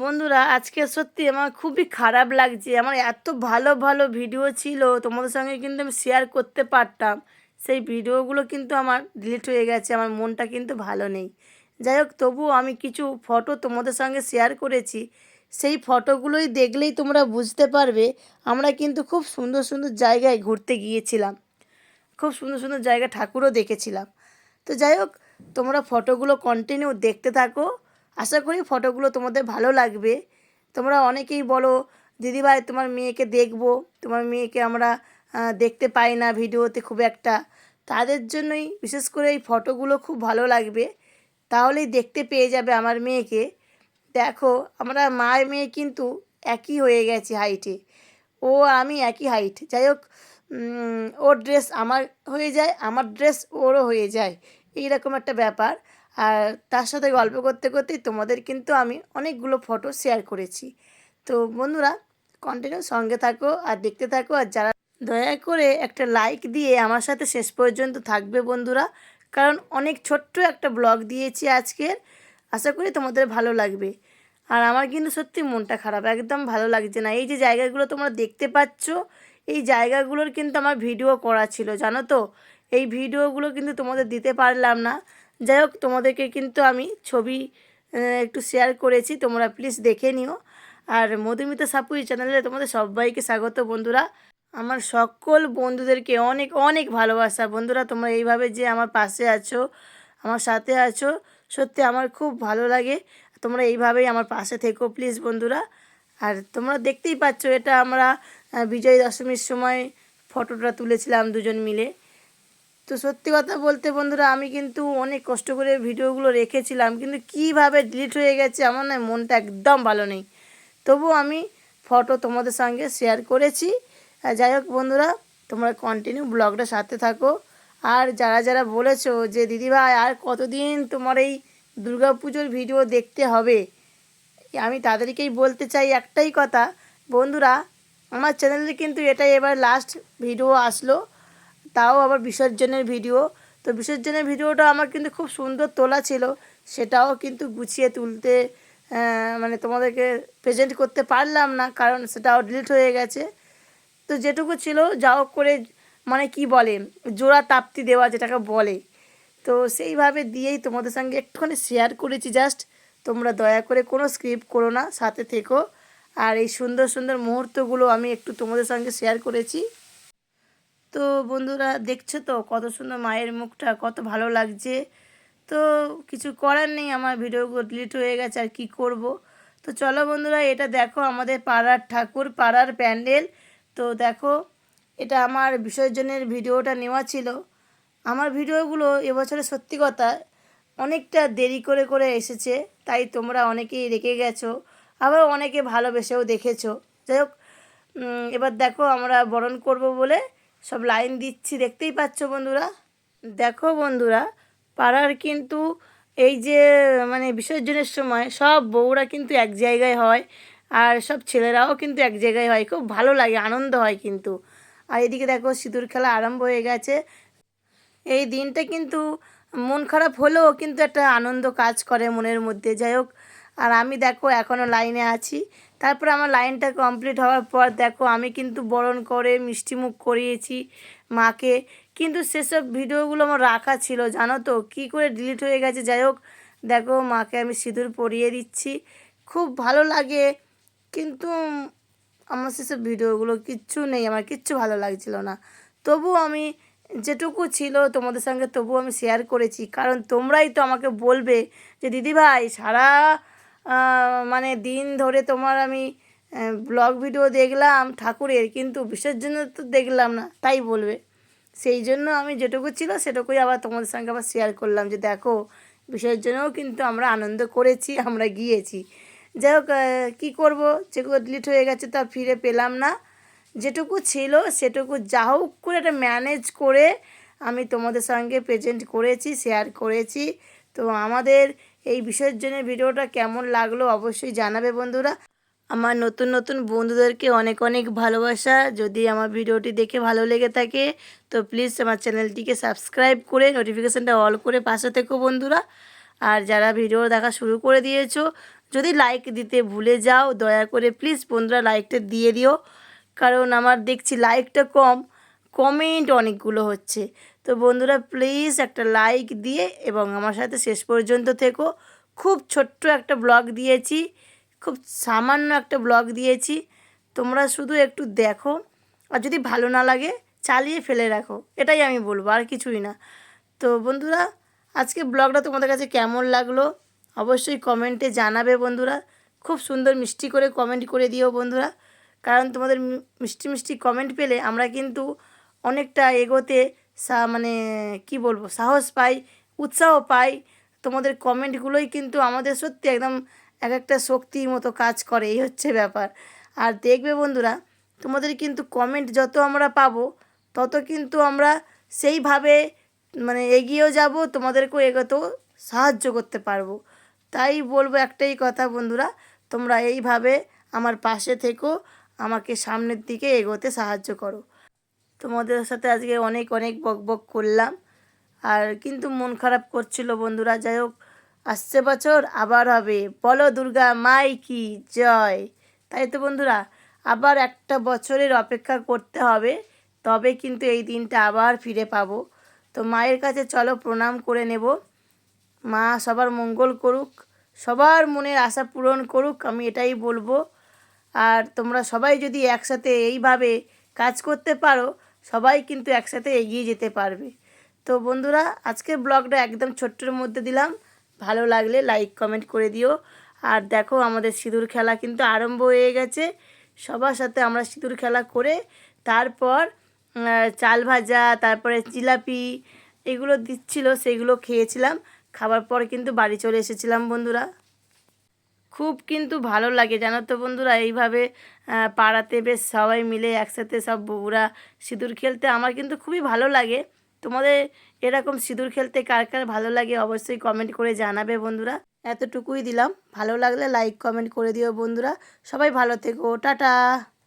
বন্ধুরা, আজকে সত্যি আমার খুবই খারাপ লাগছে। আমার এত ভালো ভালো ভিডিও ছিল, তোমাদের সঙ্গে কিন্তু আমি শেয়ার করতে পারতাম। সেই ভিডিওগুলো কিন্তু আমার ডিলিট হয়ে গেছে, আমার মনটা কিন্তু ভালো নেই। যাই হোক, তবুও আমি কিছু ফটো তোমাদের সঙ্গে শেয়ার করেছি। সেই ফটোগুলোই দেখলেই তোমরা বুঝতে পারবে, আমরা কিন্তু খুব সুন্দর সুন্দর জায়গায় ঘুরতে গিয়েছিলাম। খুব সুন্দর সুন্দর জায়গা ঠাকুরও দেখেছিলাম। তো যাই হোক, তোমরা ফটোগুলো কন্টিনিউ দেখতে থাকো। আশা করি ফটোগুলো তোমাদের ভালো লাগবে। তোমরা অনেকেই বলো, দিদিভাই, তোমার মেয়েকে দেখব। তোমার মেয়েকে আমরা দেখতে পাই না ভিডিওতে খুব একটা। তাদের জন্যই বিশেষ করে এই ফটোগুলো খুব ভালো লাগবে। তাহলেই দেখতে পেয়ে যাবে আমার মেয়েকে। দেখো, আমরা মায়ের মেয়ে কিন্তু একই হয়ে গেছে হাইটে ও, আমি একই হাইট যাই হোক ওর ড্রেস আমার হয়ে যায়, আমার ড্রেস ওরও হয়ে যায়। এইরকম একটা ব্যাপার। আর তার সাথে গল্প করতে করতেই তোমাদের কিন্তু আমি অনেকগুলো ফটো শেয়ার করেছি। তো বন্ধুরা কন্টিনিউ সঙ্গে থাকো আর দেখতে থাকো। আর যারা দয়া করে একটা লাইক দিয়ে আমার সাথে শেষ পর্যন্ত থাকবে বন্ধুরা। কারণ অনেক ছোট্ট একটা ব্লগ দিয়েছি আজকের। আশা করি তোমাদের ভালো লাগবে। আর আমার কিন্তু সত্যি মনটা খারাপ, একদম ভালো লাগছে না। এই যে জায়গাগুলো তোমরা দেখতে পাচ্ছ, এই জায়গাগুলোর কিন্তু আমার ভিডিও করা ছিল, জানো তো? এই ভিডিওগুলো কিন্তু তোমাদের দিতে পারলাম না। যাই হোক, তোমাদেরকে কিন্তু আমি ছবি একটু শেয়ার করেছি, তোমরা প্লিজ দেখে নিও। আর মধুমিতা সাপুই চ্যানেলে তোমাদের সবাইকে স্বাগত বন্ধুরা। আমার সকল বন্ধুদেরকে অনেক অনেক ভালোবাসা। বন্ধুরা, তোমরা এইভাবে যে আমার পাশে আছো, আমার সাথে আছো, সত্যি আমার খুব ভালো লাগে। তোমরা এইভাবেই আমার পাশে থেকো প্লিজ বন্ধুরা। আর তোমরা দেখতেই পাচ্ছ এটা আমরা বিজয় দশমীর সময় ফটোটা তুলেছিলাম দুজন মিলে। তো সত্যি কথা বলতে বন্ধুরা, আমি কিন্তু অনেক কষ্ট করে ভিডিওগুলো রেখেছিলাম, কিন্তু কীভাবে ডিলিট হয়ে গেছে আমার না মনটা একদম ভালো নেই। তবু আমি ফটো তোমাদের সঙ্গে শেয়ার করেছি। যাই হোক বন্ধুরা, তোমরা কন্টিনিউ ব্লগটা সাথে থাকো। আর যারা যারা বলেছ যে দিদিভাই আর কতদিন তোমার এই পুজোর ভিডিও দেখতে হবে, আমি তাদেরকেই বলতে চাই একটাই কথা। বন্ধুরা, আমার চ্যানেলে কিন্তু এটাই এবার লাস্ট ভিডিও আসলো। তাও আবার বিসর্জনের ভিডিও। তো বিসর্জনের ভিডিওটা আমার কিন্তু খুব সুন্দর তোলা ছিল, সেটাও কিন্তু গুছিয়ে তুলতে মানে তোমাদেরকে প্রেজেন্ট করতে পারলাম না, কারণ সেটাও ডিলিট হয়ে গেছে। তো যেটুকু ছিল, যা হোক করে মানে কি বলে, জোড়া তাপ্তি দেওয়া যেটাকে বলে। তো সেইভাবে দিয়েই তোমাদের সঙ্গে একটুখানি শেয়ার করেছি জাস্ট তোমরা দয়া করে কোনো স্ক্রিপ্ট করো না, সাথে থেকো। আর এই সুন্দর সুন্দর মুহূর্তগুলো আমি একটু তোমাদের সঙ্গে শেয়ার করেছি। তো বন্ধুরা দেখছ তো কত সুন্দর মায়ের মুখটা, কত ভালো লাগছে। তো কিছু করার নেই, আমার ভিডিওগুলো ডিলিট হয়ে গেছে, আর কি করব? তো চলো বন্ধুরা, এটা দেখো আমাদের পাড়ার ঠাকুর, পাড়ার প্যান্ডেল। তো দেখো, এটা আমার বিসর্জনের ভিডিওটা নেওয়া ছিল। আমার ভিডিওগুলো এবছরে সত্যি কথা অনেকটা দেরি করে করে এসেছে, তাই তোমরা অনেকেই রেখে গেছো, আবার অনেকে ভালোবেসেও দেখেছ। যাই হোক এবার দেখো আমরা বরণ করব বলে সব লাইন দিচ্ছি, দেখতেই পাচ্ছ বন্ধুরা? দেখো বন্ধুরা, পাড়ার কিন্তু এই যে মানে বিসর্জনের সময় সব বউরা কিন্তু এক জায়গায় হয় আর সব ছেলেরাও কিন্তু এক জায়গায় হয়। খুব ভালো লাগে, আনন্দ হয় কিন্তু। আর এদিকে দেখো সিঁদুর খেলা আরম্ভ হয়ে গেছে। এই দিনটা কিন্তু মন খারাপ হলেও কিন্তু একটা আনন্দ কাজ করে মনের মধ্যে। যাই হোক, আর আমি দেখো এখনও লাইনে আছি। তারপর আমার লাইনটা কমপ্লিট হওয়ার পর দেখো আমি কিন্তু বরণ করে মিষ্টিমুখ করিয়েছি মাকে। কিন্তু সেসব ভিডিওগুলো আমার রাখা ছিল, জানো তো? কী করে ডিলিট হয়ে গেছে? যাই হোক, দেখো মাকে আমি সিঁদুর পরিয়ে দিচ্ছি। খুব ভালো লাগে, কিন্তু আমার সেসব ভিডিওগুলো কিচ্ছু নেই, আমার কিচ্ছু ভালো লাগছিল না। তবু আমি যেটুকু ছিল তোমাদের সঙ্গে তবু আমি শেয়ার করেছি। কারণ তোমরাই তো আমাকে বলবে যে, দিদিভাই, সারা মানে দিন ধরে তোমার আমি ব্লগ ভিডিও দেখলাম ঠাকুরের, কিন্তু বিসর্জনের তো দেখলাম না, তাই বলবে। সেই জন্য আমি যেটুকু ছিল সেটুকুই আবার তোমাদের সঙ্গে আবার শেয়ার করলাম যে দেখো বিসর্জনেও কিন্তু আমরা আনন্দ করেছি, আমরা গিয়েছি। যাই হোক কী করব? যেগুলো ডিলিট হয়ে গেছে তা ফিরে পেলাম না। যেটুকু ছিল সেটুকু যা হোক করে একটা ম্যানেজ করে আমি তোমাদের সঙ্গে প্রেজেন্ট করেছি শেয়ার করেছি। তো আমাদের এই বিষয়ের বিসর্জনের ভিডিওটা কেমন লাগল অবশ্যই জানাবে বন্ধুরা। আমার নতুন নতুন বন্ধুদেরকে অনেক অনেক ভালোবাসা। যদি আমার ভিডিওটি দেখে ভালো লেগে থাকে, তো প্লিজ আমার চ্যানেলটিকে সাবস্ক্রাইব করে নোটিফিকেশানটা অল করে পাশে থেকো বন্ধুরা। আর যারা ভিডিও দেখা শুরু করে দিয়েছ, যদি লাইক দিতে ভুলে যাও, দয়া করে প্লিজ বন্ধুরা লাইকটা দিয়ে দিও। কারণ আমার দেখছি লাইকটা কম। কমেন্ট অনেকগুলো হচ্ছে। তো বন্ধুরা প্লিজ একটা লাইক দিয়ে এবং আমার সাথে শেষ পর্যন্ত থেকো। খুব ছোট্ট একটা ব্লগ দিয়েছি, খুব সামান্য একটা ব্লগ দিয়েছি। তোমরা শুধু একটু দেখো, আর যদি ভালো না লাগে, চালিয়ে ফেলে রাখো। এটাই আমি বলব, আর কিছুই না। তো বন্ধুরা, আজকে ব্লগটা তোমাদের কাছে কেমন লাগল? অবশ্যই কমেন্টে জানাবে বন্ধুরা। খুব সুন্দর মিষ্টি করে কমেন্ট করে দিও বন্ধুরা। কারণ তোমাদের মিষ্টি মিষ্টি কমেন্ট পেলে আমরা কিন্তু অনেকটা এগোতে সা মানে কি বলব, সাহস পাই, উৎসাহ পাই। তোমাদের কমেন্টগুলোই কিন্তু আমাদের সত্যি একদম এক একটা শক্তির মতো কাজ করে, এই হচ্ছে ব্যাপার। আর দেখবে বন্ধুরা, তোমাদের কিন্তু কমেন্ট যত আমরা পাবো, তত কিন্তু আমরা সেইভাবে মানে এগিয়েও যাব, তোমাদেরকেও এগোতেও সাহায্য করতে পারব। তাই বলব একটাই কথা বন্ধুরা, তোমরা এইভাবে আমার পাশে থেকো, আমাকে সামনের দিকে এগোতে সাহায্য করো। তোমাদের সাথে আজকে অনেক অনেক বক বক করলাম। আর কিন্তু মন খারাপ করছিল বন্ধুরা, যাই হোক, আসছে বছর, আবার হবে। বলো দুর্গা মাই কি জয়। তাই তো বন্ধুরা, আবার একটা বছরের অপেক্ষা করতে হবে, তবে কিন্তু এই দিনটা আবার ফিরে পাবো। তো মায়ের কাছে চলো, প্রণাম করে নেব। মা সবার মঙ্গল করুক, সবার মনের আশা পূরণ করুক, আমি এটাই বলব। আর তোমরা সবাই যদি একসাথে এইভাবে কাজ করতে পারো সবাই কিন্তু একসাথে এগিয়ে যেতে পারবে। তো বন্ধুরা, আজকের ব্লগটা একদম ছোট্টর মধ্যে দিলাম। ভালো লাগলে লাইক, কমেন্ট করে দিও। আর দেখো, আমাদের সিঁদুর খেলা কিন্তু আরম্ভ হয়ে গেছে। সবার সাথে আমরা সিঁদুর খেলা করে তারপর চাল ভাজা, তারপরে জিলাপি এগুলো দিচ্ছিল, সেগুলো খেয়েছিলাম। খাবার পর কিন্তু বাড়ি চলে এসেছিলাম বন্ধুরা। খুব কিন্তু ভালো লাগে, জানো তো বন্ধুরা? এইভাবে পাড়াতে বেশ সবাই মিলে একসাথে সব বউরা সিঁদুর খেলতে আমার কিন্তু খুবই ভালো লাগে। তোমাদের এরকম সিঁদুর খেলতে কার কার ভালো লাগে অবশ্যই কমেন্ট করে জানাবে বন্ধুরা। এতটুকুই দিলাম। ভালো লাগলে লাইক কমেন্ট করে দিও বন্ধুরা। সবাই ভালো থেকো। টাটা!